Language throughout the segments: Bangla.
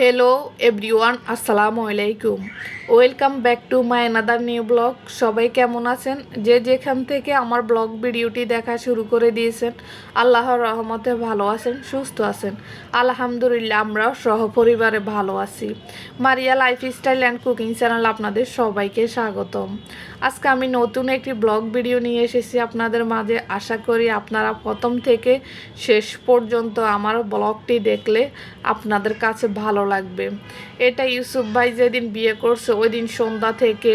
হ্যালো এভরিওয়ান আসসালামু আলাইকুম welcome back to my another new blog সবাই কেমন আছেন? যে যেখান থেকে আমার ব্লগ ভিডিওটি দেখা শুরু করে দিয়েছেন, আল্লাহর রহমতে ভালো আছেন, সুস্থ আছেন। আলহামদুলিল্লাহ, আমরাও সহপরিবারে ভালো আছি। Maria lifestyle and cooking channel আপনাদের সবাইকে স্বাগতম। আজকে আমি নতুন একটি ব্লগ ভিডিও নিয়ে এসেছি আপনাদের মাঝে। আশা করি আপনারা প্রথম থেকে শেষ পর্যন্ত আমার ব্লগটি দেখলে আপনাদের কাছে ভালো লাগবে। এটা ইউসুফ ভাই যেদিন বিয়ে করছে ওই দিন সন্ধ্যা থেকে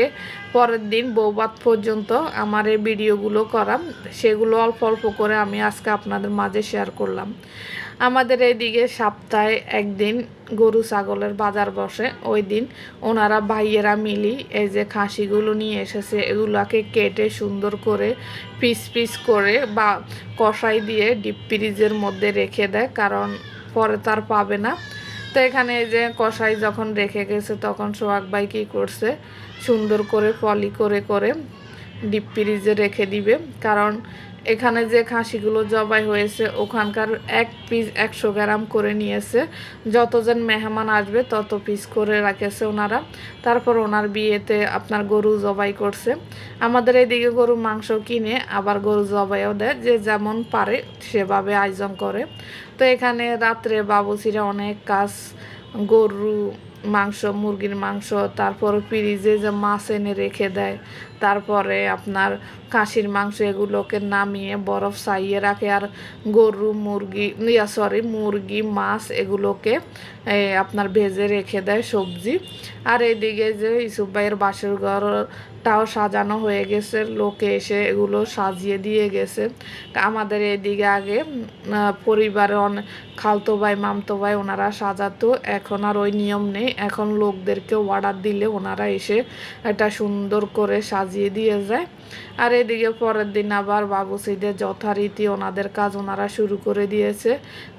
পরের দিন বৌবাত পর্যন্ত আমার এই ভিডিওগুলো করা। সেগুলো অল্প অল্প করে আমি আজকে আপনাদের মাঝে শেয়ার করলাম। আমাদের এইদিকে সপ্তাহে একদিন গরু ছাগলের বাজার বসে। ওই দিন ওনারা ভাইয়েরা মিলি এই যে খাসিগুলো নিয়ে এসেছে, এগুলাকে কেটে সুন্দর করে পিস পিস করে বা কষাই দিয়ে ডিপ ফ্রিজের মধ্যে রেখে দেয়, কারণ পরে তার পাবে না। তো এখানে এই যে কষাই যখন রেখে গেছে, তখন সোহাগ ভাই কী করছে? সুন্দর করে পলি করে করে ডিপ ফ্রিজে রেখে দিবে। কারণ এখানে যে খাসিগুলো জবাই হয়েছে, ওখানকার এক পিস একশো গ্রাম করে নিয়েছে। যতজন মেহমান আসবে, তত পিস করে রাখেছে ওনারা। তারপর ওনার বিয়েতে আপনার গরু জবাই করছে। আমাদের এইদিকে গরু মাংস কিনে আবার গরু জবাইও দেয়, যে যেমন পারে সেভাবে আয়োজন করে। তো এখানে রাত্রে বাবুসিরা অনেক কাজ, গরু মাংস, মুরগির মাংস তারপর ফ্রিজে যে মাছ এনে রেখে দেয়, তারপরে আপনার খাসির মাংস এগুলোকে নামিয়ে বরফ সাইয়ে রাখে আর গরু, মুরগি, ইয়া সরি মুরগি, মাছ এগুলোকে আপনার ভেজে রেখে দেয় সবজি। আর এদিকে যে ইসুফ ভাইয়ের বাসের ঘরটাও সাজানো হয়ে গেছে, লোকে এসে এগুলো সাজিয়ে দিয়ে গেছে। আমাদের এদিকে আগে পরিবারে অনেক খালতো ভাই, মামতো ভাই ওনারা সাজাতো, এখন আর ওই নিয়ম নেই। এখন লোকদেরকে অর্ডার দিলে ওনারা এসে এটা সুন্দর করে সাজিয়ে দিয়ে যায়। আর এদিকে পরের দিন আবার বাবুসিদের যথারীতি ওনাদের কাজ ওনারা শুরু করে দিয়েছে।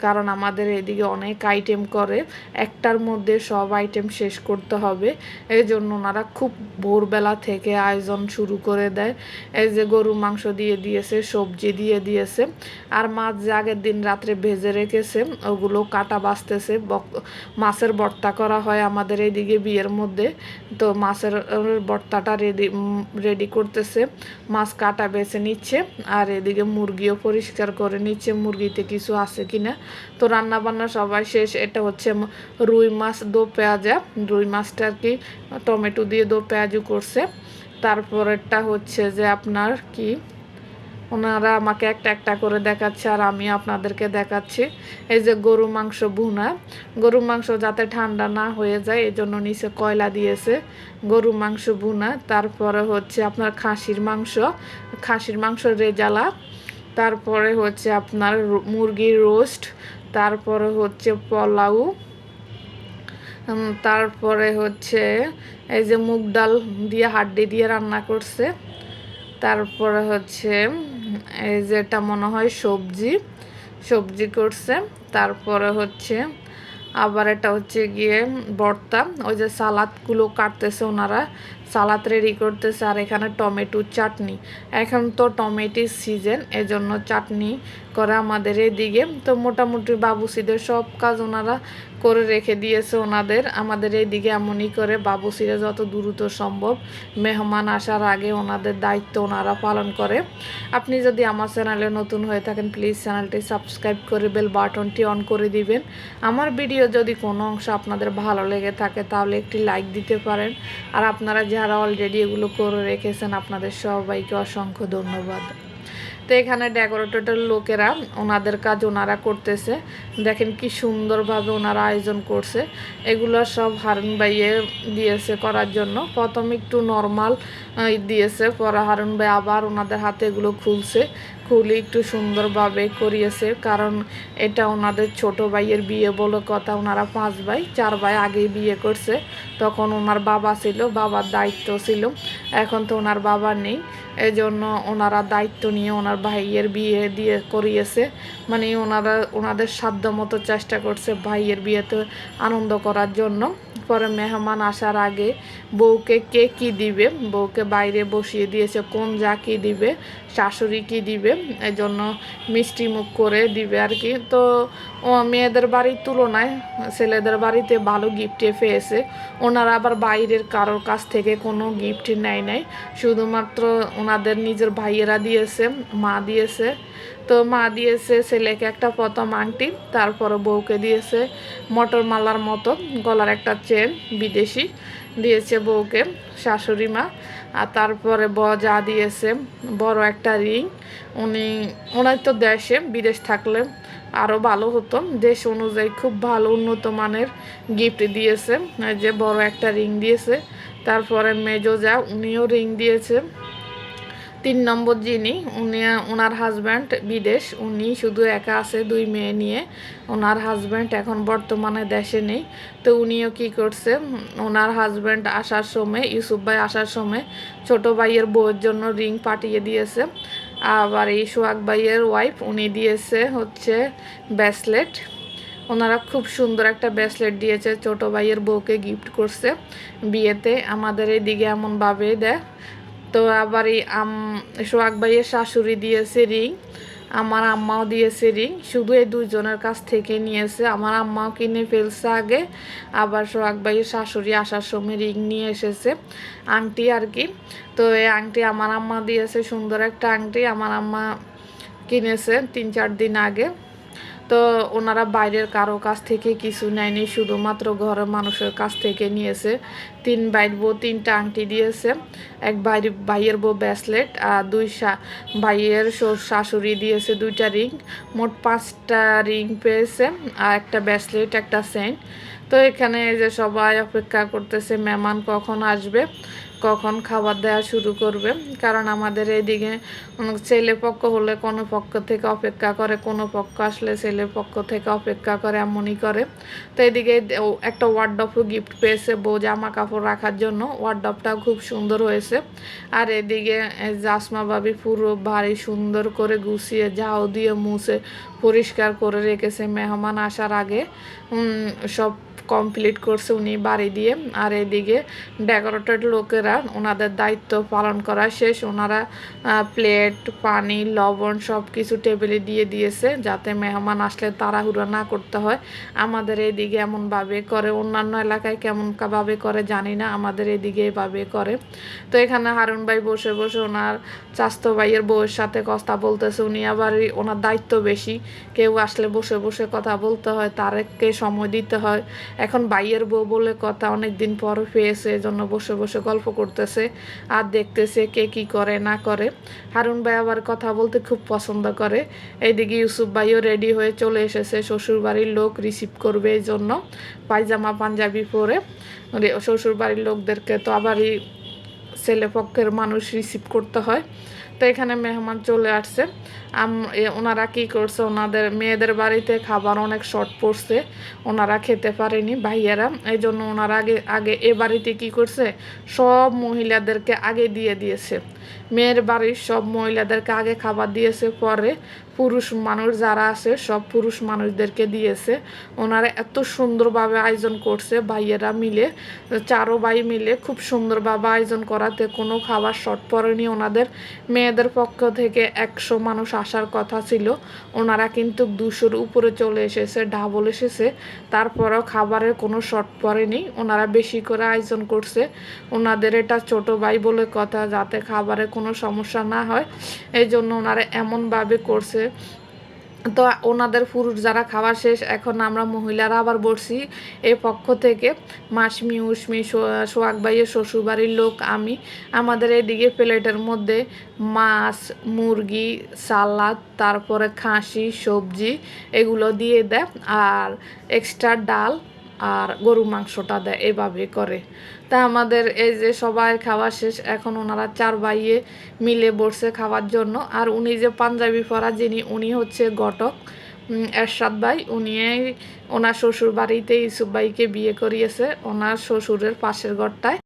কারণ আমাদের এদিকে অনেক আইটেম করে, একটার মধ্যে সব আইটেম শেষ করতে হবে। এই জন্য ওনারা খুব ভোরবেলা থেকে আয়োজন শুরু করে দেয়। এই যে গরু মাংস দিয়ে দিয়েছে, সবজি দিয়ে দিয়েছে। আর মাছ যে আগের দিন রাত্রে ভেজে রেখেছে, ওগুলো কাটা বাঁচতেছে। মাছের বর্তা করা হয় আমাদের এইদিকে বিয়ের মধ্যে, তো মাছের বর্তাটা রেডি রেডি করতেছে। মাছ কাটা বেছে নিচ্ছে, আর এদিকে মুরগিও পরিষ্কার করে নিচ্ছে, মুরগিতে কিছু আছে কিনা। তো রান্না বান্না সবাই শেষ, এটা হচ্ছে রুই মাছ দো পেঁয়াজা। রুই মাছটা আর কি টমেটো দিয়ে দো পেঁয়াজু করছে। তারপরেরটা হচ্ছে যে আপনার কি ওনারা আমাকে একটা একটা করে দেখাচ্ছে আর আমি আপনাদেরকে দেখাচ্ছি। এই যে গরু মাংস ভুনা, গরু মাংস যাতে ঠান্ডা না হয়ে যায় এই জন্য নিচে কয়লা দিয়েছে গরু মাংস ভুনা। তারপরে হচ্ছে আপনার খাসির মাংস খাসির মাংস রেজালা। তারপরে হচ্ছে আপনার মুরগির রোস্ট। তারপরে হচ্ছে পোলাও। তারপরে হচ্ছে এই যে মুগ ডাল দিয়ে হাড্ডি দিয়ে রান্না করছে। তারপরে হচ্ছে এই যেটা মনে হয় সবজি সবজি করছে। তারপরে হচ্ছে আবার এটা হচ্ছে গিয়ে ভর্তা। ওই যে সালাদগুলো কাটতেছে ওনারা, সালাদ রেডি করতেছে আর এখানে টমেটো চাটনি। এখন তো টমেটির সিজন এজন্য চাটনি করে আমাদের এদিকে। তো মোটামুটি বাবুসিদের সব কাজ ওনারা করে রেখে দিয়েছে ওনাদের। আমাদের এইদিকে এমনই করে। বাবু বাবুসিরা যত দ্রুত সম্ভব মেহমান আসার আগে ওনাদের দায়িত্ব ওনারা পালন করে। আপনি যদি আমার চ্যানেলে নতুন হয়ে থাকেন প্লিজ চ্যানেলটি সাবস্ক্রাইব করে বেল বাটনটি অন করে দিবেন। আমার ভিডিও যদি কোনো অংশ আপনাদের ভালো লেগে থাকে, তাহলে একটি লাইক দিতে পারেন। আর আপনারা যারা অলরেডি এগুলো করে রেখেছেন, আপনাদের সবাইকে অসংখ্য ধন্যবাদ। তো এখানে ডেকোরেটরের লোকেরা ওনাদের কাজ ওনারা করতেছে। দেখেন কি সুন্দরভাবে ওনারা আয়োজন করছে। এগুলো সব হারুন ভাইয়ে দিয়েছে করার জন্য। প্রথম একটু নর্মাল দিয়েছে, পরে হারুন ভাই আবার ওনাদের হাতে এগুলো খুলছে। খুলে একটু সুন্দরভাবে করিয়েছে, কারণ এটা ওনাদের ছোট ভাইয়ের বিয়ে বলে কথা। ওনারা পাঁচ ভাই, চার ভাই আগেই বিয়ে করছে। তখন ওনার বাবা ছিল, বাবার দায়িত্ব ছিল। এখন তো ওনার বাবা নেই। এই জন্য ওনারা দায়িত্ব নিয়ে ওনার ভাইয়ের বিয়ে দিয়ে করিয়েছে। মানে ওনারা, ওনাদের সাধ্য মতো চেষ্টা করছে ভাইয়ের বিয়েতে আনন্দ করার জন্য। পরে মেহমান আসার আগে বউকে কে কি দিবে? বউকে বাইরে বসিয়ে দিয়েছে কোন যা কি দিবে, শাশুড়ি কি দিবে? এই জন্য মিষ্টি মুখ করে দিবে আর কি। তো মেয়েদের বাড়ির তুলনায় ছেলেদের বাড়িতে ভালো গিফটে পেয়েছে। ওনারা আবার বাইরের কারোর কাছ থেকে কোনো গিফট নেয় নাই। শুধুমাত্র ওনাদের নিজের ভাইয়েরা দিয়েছে, মা দিয়েছে। তো মা দিয়েছে ছেলেকে একটা প্রথম আংটি, তারপরে বউকে দিয়েছে মটর মালার মতো, গলার একটা চেন বিদেশি। দিয়েছে বউকে, শাশুড়ি মা। আর তারপরে ব যা দিয়েছে, বড় একটা রিং। উনি ওনার তো দেশে, বিদেশ থাকলে আরও ভালো হতো। দেশ অনুযায়ী খুব ভালো উন্নত মানের গিফট দিয়েছে। যে বড় একটা রিং দিয়েছে। তারপরে মেজো যা, উনিও রিং দিয়েছে। তিন নম্বর যিনি, উনি ওনার হাজব্যান্ড বিদেশ, উনি শুধু একা আছে, দুই মেয়ে নিয়ে। ওনার হাজব্যান্ড এখন বর্তমানে দেশে নেই। তো উনিও কি করছে? ওনার হাজব্যান্ড আসার সময়, ইউসুফ ভাই আসার সময় ছোট ভাইয়ের বউয়ের জন্য রিং পাঠিয়ে দিয়েছে। আবার এই সোহাগ ভাইয়ের ওয়াইফ উনি দিয়েছে হচ্ছে ব্যাসলেট ওনারা খুব সুন্দর একটা ব্রেসলেট দিয়েছে, ছোট ভাইয়ের বউকে গিফট করছে। বিয়েতে আমাদের এইদিকে এমনভাবে দেয়। তো আবার এই আম, সোহাগ ভাইয়ের শাশুড়ি দিয়েছে রিং, আমার আম্মাও দিয়েছে রিং, শুধু এই দুজনের কাছ থেকে নিয়েছে। আমার আম্মাও কিনে ফেলছে আগে, আবার সোহাগ ভাইয়ের শাশুড়ি আসার সময় রিং নিয়ে এসেছে, আংটি আর কি। তো এই আংটি আমার আম্মা দিয়েছে, সুন্দর একটা আংটি। আমার আম্মা কিনেছে তিন চার দিন আগে। তো ওনারা বাইরের কারও কাছ থেকে কিছু নেয়নি, শুধুমাত্র ঘরের মানুষের কাছ থেকে নিয়েছে। তিন ভাইয়ের বউ, তিনটা আংটি দিয়েছে, এক ভাই, ভাইয়ের বউ ব্যাসলেট আর দুই ভাইয়ের শাশুড়ি দিয়েছে দুইটা রিং, মোট পাঁচটা রিং পেয়েছে আর একটা ব্যাসলেট একটা সেন্ট তো এখানে যে সবাই অপেক্ষা করতেছে, মেহমান কখন আসবে? কখন খাবার দেওয়া শুরু করবে? কারণ আমাদের এইদিকে ছেলে পক্ষ হলে কোনো পক্ষ থেকে অপেক্ষা করে, কোনো পক্ষ আসলে ছেলে পক্ষ থেকে অপেক্ষা করে, এমনই করে। তো এদিকে একটা ওয়ার্ডপও গিফট পেয়েছে বউ জামা কাপড় রাখার জন্য। ওয়ার্ডপটা খুব সুন্দর হয়েছে। আর এদিকে জাসমা বাবি পুরো ভারী সুন্দর করে গুছিয়ে ঝাউ দিয়ে মুছে পরিষ্কার করে রেখেছে মেহমান আসার আগে। সব কমপ্লিট করছে উনি বাড়ি দিয়ে। আর এদিকে ডেকোরেটেড লোকেরা ওনাদের দায়িত্ব পালন করা শেষ। ওনারা প্লেট, পানি, লবণ সব কিছু টেবিলে দিয়ে দিয়েছে যাতে মেহমান আসলে তাড়াহুড়ো না করতে হয়। আমাদের এদিকে এমনভাবে করে, অন্যান্য এলাকায় কেমন ভাবে করে জানি না, আমাদের এদিকে এভাবে করে। তো এখানে হারুন ভাই বসে বসে ওনার চাস্তো ভাইয়ের বউয়ের সাথে কথা বলতেছে। উনি আবার ওনার দায়িত্ব বেশি। কেউ আসলে বসে বসে কথা বলতে হয় তারকে সময় দিতে হয়। এখন বাইয়ের বউ বলে কথা অনেক দিন পর পেয়েছে এজন্য বসে বসে গল্প করতেছে আর দেখতেছে কে কি করে, না করে। হারুন ভাই আবার কথা বলতে খুব পছন্দ করে। এইদিকে ইউসুফ ভাইও রেডি হয়ে চলে এসেছে শ্বশুর বাড়ির লোক রিসিভ করবে এই জন্য পায়জামা, পাঞ্জাবি পরে। শ্বশুর বাড়ির লোকদেরকে তো আবারই ছেলে পক্ষের মানুষ রিসিভ করতে হয়। তো এখানে মেহমান চলে আসছে। ওনারা কি করছে? ওনাদের মেয়েদের বাড়িতে খাবার অনেক শর্ট পড়ছে। ওনারা খেতে পারেনি ভাইয়েরা। এই জন্য ওনারা আগে আগে এ বাড়িতে কি করছে? সব মহিলাদেরকে আগে দিয়ে দিয়েছে। মেয়ের বাড়ির সব মহিলাদেরকে আগে খাবার দিয়েছে। পরে পুরুষ মানুষ যারা আছে, সব পুরুষ মানুষদেরকে দিয়েছে। ওনারা এত সুন্দরভাবে আয়োজন করছে ভাইয়েরা মিলে। চারো ভাই মিলে খুব সুন্দরভাবে আয়োজন করাতে কোনো খাবার শর্ট পড়েনি ওনাদের। মেয়েদের পক্ষ থেকে একশো মানুষ আসার কথা ছিল। ওনারা কিন্তু দুশোর উপরে চলে এসেছে ডাবল এসেছে। তারপরেও খাবারের কোনো শর্ট পড়েনি। ওনারা বেশি করে আয়োজন করছে। ওনাদের এটা ছোট ভাই বলে কথা, যাতে খাবারে কোনো সমস্যা না হয়। এই জন্য ওনারা এমনভাবে করছে তো ওনাদের পুরুষ যারা খাওয়া শেষ, এখন আমরা মহিলারা আবার বসছি এ পক্ষ থেকে। মাসমি উসমি সোয়াক শ্বশুরবাড়ির লোক, আমি। আমাদের এদিকে প্লেটের মধ্যে মাছ, মুরগি, সালাদ, তারপরে খাসি, সবজি, এগুলো দিয়ে দেয়। আর এক্সট্রা ডাল আর গরু মাংসটা দেয়, এভাবে করে। তা আমাদের এই যে সবাই খাওয়া শেষ, এখন ওনারা চার বাইয়ে মিলে বসে খাওয়ার জন্য। আর উনি যে পাঞ্জাবি পরা, যিনি, উনি হচ্ছে ঘটক। এরশাদ ভাই, উনি ওনার শ্বশুর বাড়িতে ইসুফ ভাইকে বিয়ে করিয়েছে, ওনার শ্বশুরের পাশের ঘরটায়।